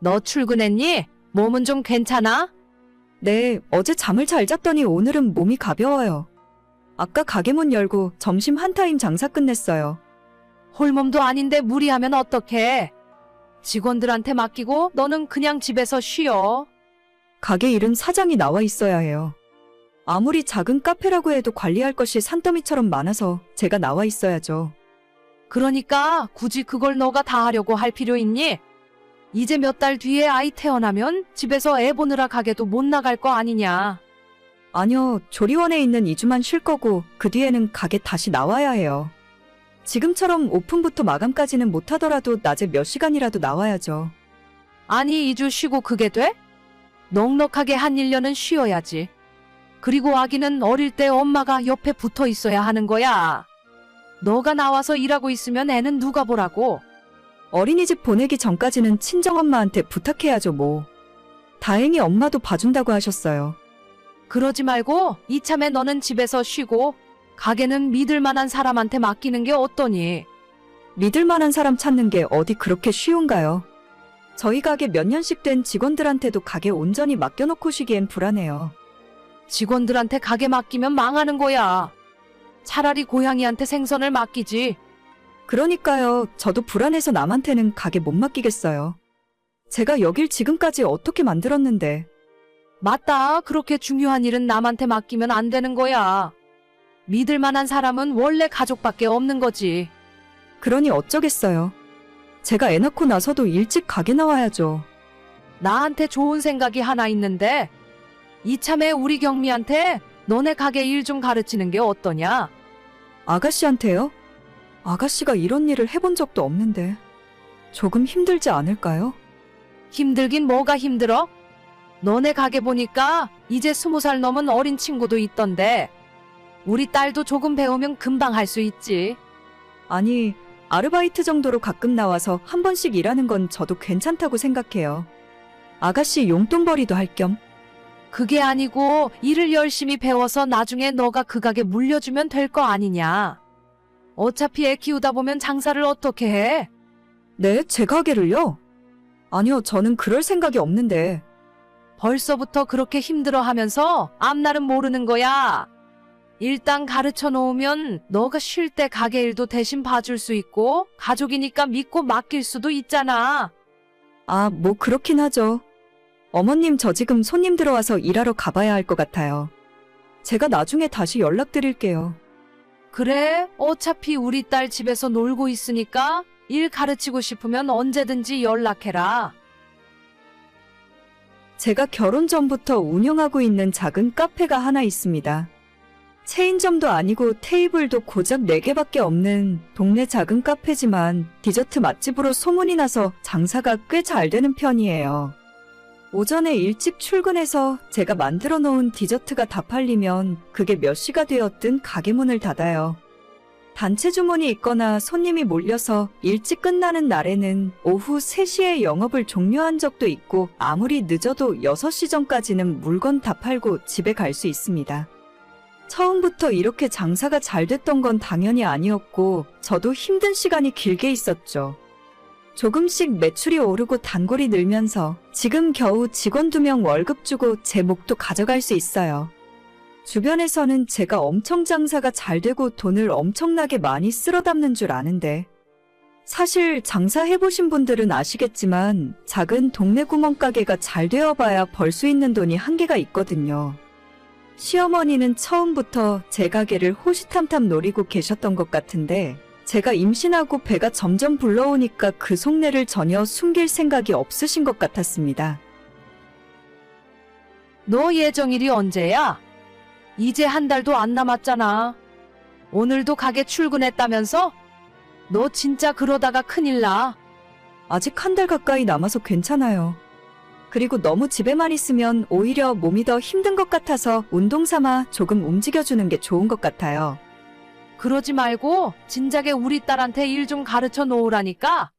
너 출근했니? 몸은 좀 괜찮아? 네, 어제 잠을 잘 잤더니 오늘은 몸이 가벼워요. 아까 가게 문 열고 점심 한 타임 장사 끝냈어요. 홀몸도 아닌데 무리하면 어떡해? 직원들한테 맡기고 너는 그냥 집에서 쉬어. 가게 일은 사장이 나와 있어야 해요. 아무리 작은 카페라고 해도 관리할 것이 산더미처럼 많아서 제가 나와 있어야죠. 그러니까 굳이 그걸 너가 다 하려고 할 필요 있니? 이제 몇 달 뒤에 아이 태어나면 집에서 애 보느라 가게도 못 나갈 거 아니냐. 아니요, 조리원에 있는 2주만 쉴 거고 그 뒤에는 가게 다시 나와야 해요. 지금처럼 오픈부터 마감까지는 못하더라도 낮에 몇 시간이라도 나와야죠. 아니, 2주 쉬고 그게 돼? 넉넉하게 한 1년은 쉬어야지. 그리고 아기는 어릴 때 엄마가 옆에 붙어 있어야 하는 거야. 너가 나와서 일하고 있으면 애는 누가 보라고. 어린이집 보내기 전까지는 친정엄마한테 부탁해야죠, 뭐. 다행히 엄마도 봐준다고 하셨어요. 그러지 말고 이참에 너는 집에서 쉬고 가게는 믿을 만한 사람한테 맡기는 게 어떠니? 믿을 만한 사람 찾는 게 어디 그렇게 쉬운가요? 저희 가게 몇 년씩 된 직원들한테도 가게 온전히 맡겨놓고 쉬기엔 불안해요. 직원들한테 가게 맡기면 망하는 거야. 차라리 고양이한테 생선을 맡기지. 그러니까요, 저도 불안해서 남한테는 가게 못 맡기겠어요. 제가 여길 지금까지 어떻게 만들었는데, 맞다. 그렇게 중요한 일은 남한테 맡기면 안 되는 거야. 믿을 만한 사람은 원래 가족밖에 없는 거지. 그러니 어쩌겠어요. 제가 애 낳고 나서도 일찍 가게 나와야죠. 나한테 좋은 생각이 하나 있는데 이참에 우리 경미한테 너네 가게 일 좀 가르치는 게 어떠냐? 아가씨한테요? 아가씨가 이런 일을 해본 적도 없는데, 조금 힘들지 않을까요? 힘들긴 뭐가 힘들어? 너네 가게 보니까 이제 스무 살 넘은 어린 친구도 있던데 우리 딸도 조금 배우면 금방 할 수 있지. 아니, 아르바이트 정도로 가끔 나와서 한 번씩 일하는 건 저도 괜찮다고 생각해요. 아가씨 용돈벌이도 할 겸. 그게 아니고 일을 열심히 배워서 나중에 너가 그 가게 물려주면 될 거 아니냐. 어차피 애 키우다 보면 장사를 어떻게 해? 네, 제 가게를요? 아니요, 저는 그럴 생각이 없는데. 벌써부터 그렇게 힘들어 하면서 앞날은 모르는 거야. 일단 가르쳐 놓으면 너가 쉴 때 가게 일도 대신 봐줄 수 있고 가족이니까 믿고 맡길 수도 있잖아. 아, 뭐 그렇긴 하죠. 어머님, 저 지금 손님 들어와서 일하러 가봐야 할 것 같아요. 제가 나중에 다시 연락드릴게요. 그래, 어차피 우리 딸 집에서 놀고 있으니까 일 가르치고 싶으면 언제든지 연락해라. 제가 결혼 전부터 운영하고 있는 작은 카페가 하나 있습니다. 체인점도 아니고 테이블도 고작 4개밖에 없는 동네 작은 카페지만 디저트 맛집으로 소문이 나서 장사가 꽤 잘 되는 편이에요. 오전에 일찍 출근해서 제가 만들어 놓은 디저트가 다 팔리면 그게 몇 시가 되었든 가게 문을 닫아요. 단체 주문이 있거나 손님이 몰려서 일찍 끝나는 날에는 오후 3시에 영업을 종료한 적도 있고 아무리 늦어도 6시 전까지는 물건 다 팔고 집에 갈 수 있습니다. 처음부터 이렇게 장사가 잘 됐던 건 당연히 아니었고 저도 힘든 시간이 길게 있었죠. 조금씩 매출이 오르고 단골이 늘면서 지금 겨우 직원 두명 월급 주고 제 목도 가져갈 수 있어요. 주변에서는 제가 엄청 장사가 잘 되고 돈을 엄청나게 많이 쓸어 담는 줄 아는데 사실 장사해보신 분들은 아시겠지만 작은 동네 구멍가게가 잘 되어봐야 벌 수 있는 돈이 한계가 있거든요. 시어머니는 처음부터 제 가게를 호시탐탐 노리고 계셨던 것 같은데 제가 임신하고 배가 점점 불러오니까 그 속내를 전혀 숨길 생각이 없으신 것 같았습니다. 너 예정일이 언제야? 이제 한 달도 안 남았잖아. 오늘도 가게 출근했다면서? 너 진짜 그러다가 큰일 나. 아직 한 달 가까이 남아서 괜찮아요. 그리고 너무 집에만 있으면 오히려 몸이 더 힘든 것 같아서 운동 삼아 조금 움직여주는 게 좋은 것 같아요. 그러지 말고 진작에 우리 딸한테 일 좀 가르쳐 놓으라니까.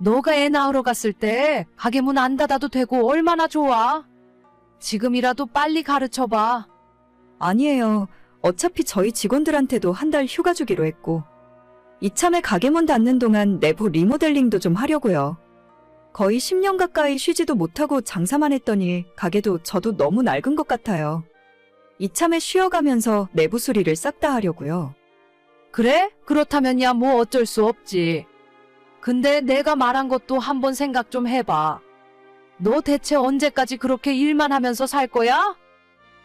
너가 애 낳으러 갔을 때 가게 문 안 닫아도 되고 얼마나 좋아. 지금이라도 빨리 가르쳐 봐. 아니에요. 어차피 저희 직원들한테도 한 달 휴가 주기로 했고. 이참에 가게 문 닫는 동안 내부 리모델링도 좀 하려고요. 거의 10년 가까이 쉬지도 못하고 장사만 했더니 가게도 저도 너무 낡은 것 같아요. 이참에 쉬어가면서 내부 수리를 싹 다 하려고요. 그래? 그렇다면 야 뭐 어쩔 수 없지. 근데 내가 말한 것도 한번 생각 좀 해봐. 너 대체 언제까지 그렇게 일만 하면서 살 거야?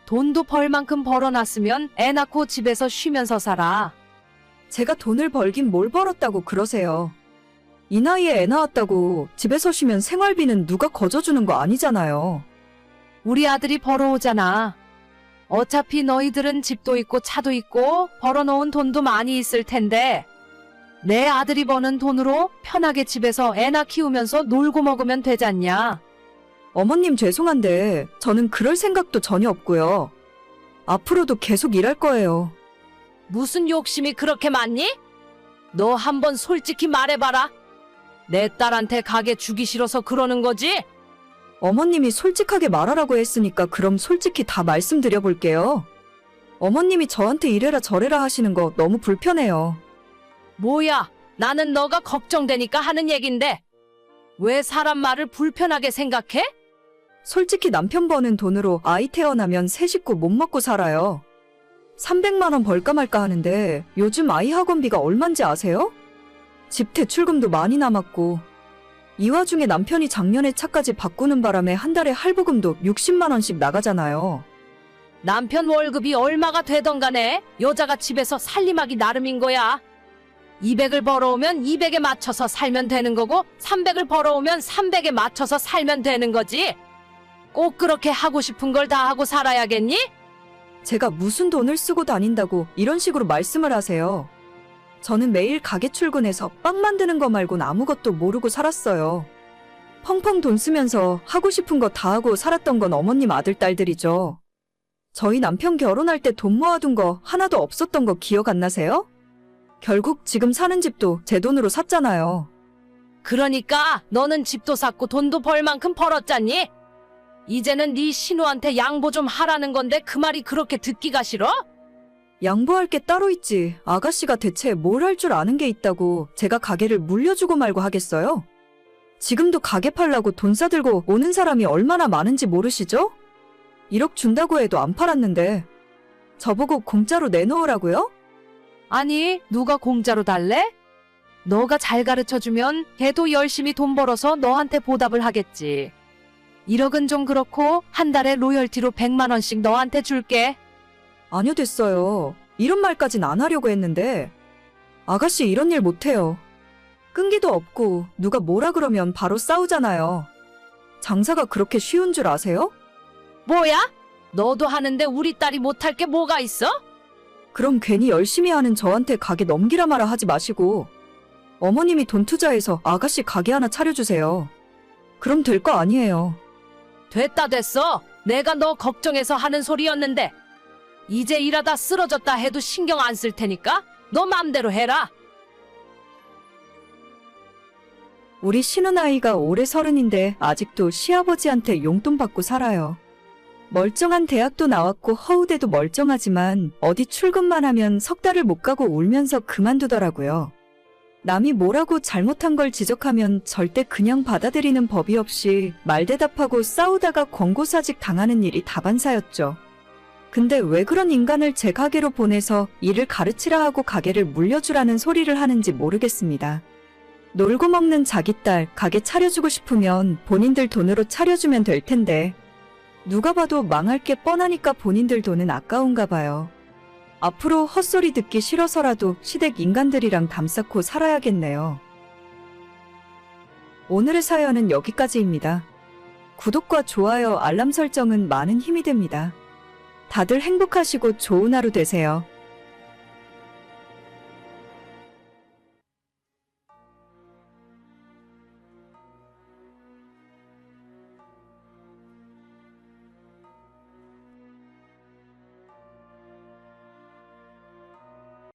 돈도 벌 만큼 벌어놨으면 애 낳고 집에서 쉬면서 살아. 제가 돈을 벌긴 뭘 벌었다고 그러세요. 이 나이에 애 낳았다고 집에서 쉬면 생활비는 누가 거저주는 거 아니잖아요. 우리 아들이 벌어오잖아. 어차피 너희들은 집도 있고 차도 있고 벌어놓은 돈도 많이 있을 텐데 내 아들이 버는 돈으로 편하게 집에서 애나 키우면서 놀고 먹으면 되잖냐. 어머님 죄송한데 저는 그럴 생각도 전혀 없고요. 앞으로도 계속 일할 거예요. 무슨 욕심이 그렇게 많니? 너 한번 솔직히 말해봐라. 내 딸한테 가게 주기 싫어서 그러는 거지? 어머님이 솔직하게 말하라고 했으니까 그럼 솔직히 다 말씀드려 볼게요. 어머님이 저한테 이래라 저래라 하시는 거 너무 불편해요. 뭐야, 나는 너가 걱정되니까 하는 얘긴데. 왜 사람 말을 불편하게 생각해? 솔직히 남편 버는 돈으로 아이 태어나면 새 식구 못 먹고 살아요. 300만 원 벌까 말까 하는데 요즘 아이 학원비가 얼만지 아세요? 집 대출금도 많이 남았고 이 와중에 남편이 작년에 차까지 바꾸는 바람에 한 달에 할부금도 60만 원씩 나가잖아요. 남편 월급이 얼마가 되던 간에 여자가 집에서 살림하기 나름인 거야. 200을 벌어오면 200에 맞춰서 살면 되는 거고 300을 벌어오면 300에 맞춰서 살면 되는 거지. 꼭 그렇게 하고 싶은 걸 다 하고 살아야겠니? 제가 무슨 돈을 쓰고 다닌다고 이런 식으로 말씀을 하세요. 저는 매일 가게 출근해서 빵 만드는 거 말곤 아무것도 모르고 살았어요. 펑펑 돈 쓰면서 하고 싶은 거 다 하고 살았던 건 어머님 아들 딸들이죠. 저희 남편 결혼할 때 돈 모아둔 거 하나도 없었던 거 기억 안 나세요? 결국 지금 사는 집도 제 돈으로 샀잖아요. 그러니까 너는 집도 샀고 돈도 벌 만큼 벌었잖니? 이제는 네 신우한테 양보 좀 하라는 건데 그 말이 그렇게 듣기가 싫어? 양보할 게 따로 있지. 아가씨가 대체 뭘 할 줄 아는 게 있다고 제가 가게를 물려주고 말고 하겠어요? 지금도 가게 팔라고 돈 싸들고 오는 사람이 얼마나 많은지 모르시죠? 1억 준다고 해도 안 팔았는데. 저보고 공짜로 내놓으라고요? 아니, 누가 공짜로 달래? 너가 잘 가르쳐주면 걔도 열심히 돈 벌어서 너한테 보답을 하겠지. 1억은 좀 그렇고 한 달에 로열티로 100만 원씩 너한테 줄게. 아니요, 됐어요. 이런 말까진 안 하려고 했는데. 아가씨 이런 일 못해요. 끈기도 없고 누가 뭐라 그러면 바로 싸우잖아요. 장사가 그렇게 쉬운 줄 아세요? 뭐야? 너도 하는데 우리 딸이 못할 게 뭐가 있어? 그럼 괜히 열심히 하는 저한테 가게 넘기라 마라 하지 마시고 어머님이 돈 투자해서 아가씨 가게 하나 차려주세요. 그럼 될 거 아니에요. 됐다 됐어. 내가 너 걱정해서 하는 소리였는데. 이제 일하다 쓰러졌다 해도 신경 안 쓸 테니까 너 맘대로 해라. 우리 신은 아이가 올해 서른인데 아직도 시아버지한테 용돈 받고 살아요. 멀쩡한 대학도 나왔고 허우대도 멀쩡하지만 어디 출근만 하면 석 달을 못 가고 울면서 그만두더라고요. 남이 뭐라고 잘못한 걸 지적하면 절대 그냥 받아들이는 법이 없이 말대답하고 싸우다가 권고사직 당하는 일이 다반사였죠. 근데 왜 그런 인간을 제 가게로 보내서 일을 가르치라 하고 가게를 물려주라는 소리를 하는지 모르겠습니다. 놀고 먹는 자기 딸 가게 차려주고 싶으면 본인들 돈으로 차려주면 될 텐데 누가 봐도 망할 게 뻔하니까 본인들 돈은 아까운가 봐요. 앞으로 헛소리 듣기 싫어서라도 시댁 인간들이랑 담쌓고 살아야겠네요. 오늘의 사연은 여기까지입니다. 구독과 좋아요, 알람 설정은 많은 힘이 됩니다. 다들 행복하시고 좋은 하루 되세요.